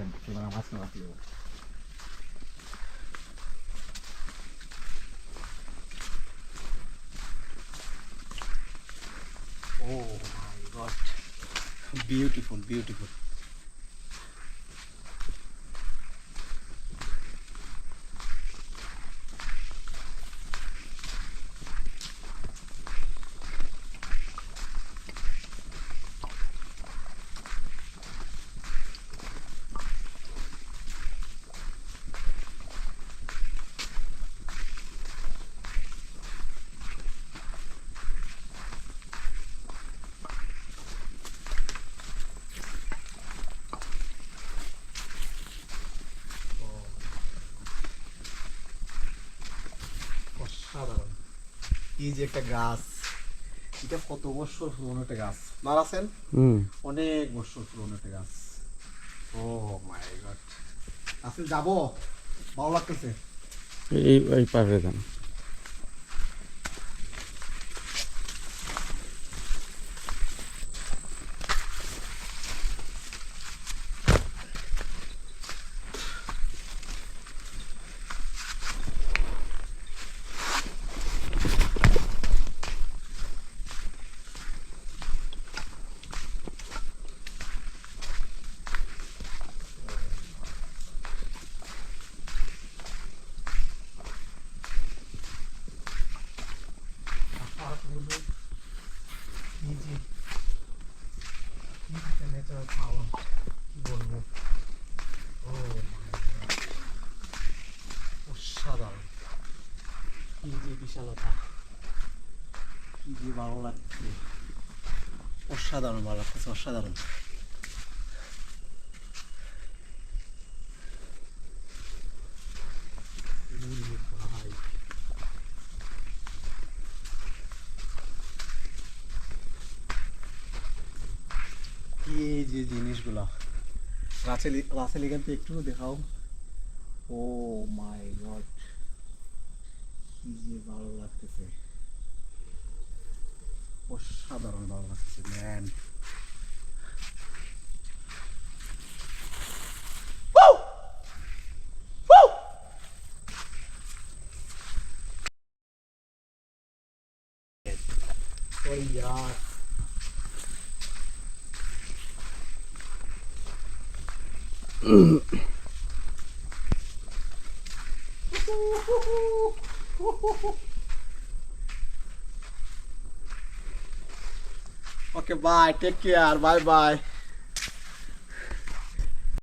하는 그런 같아요. Oh my god. Beautiful, beautiful. অসাধারণ এই যে একটা গাছ এটা কত বছর পুরনো একটা গাছ? নারাছেন হুম। অনেক বছর পুরনো একটা গাছ। Oh my god. আসলে যাব? ভালো লাগতেছে? এই এই পারে যান পাহাড়গুলো এই যে পাওয়ার কি বলব? ও অসাধারণ। কি যে বিশালতা। কি যে ভালো লাগছে। অসাধারণ ভালো লাগছে অসাধারণ। কি যে জিনিসগুলা? রাসেল রাসেল এখান থেকে একটু দেখাও। ও মাই গড কি যে ভালো লাগতেছে। অসাধারণ ভালো লাগতেছে ম্যান। Oh यार Okay, bye. Take care. Bye bye.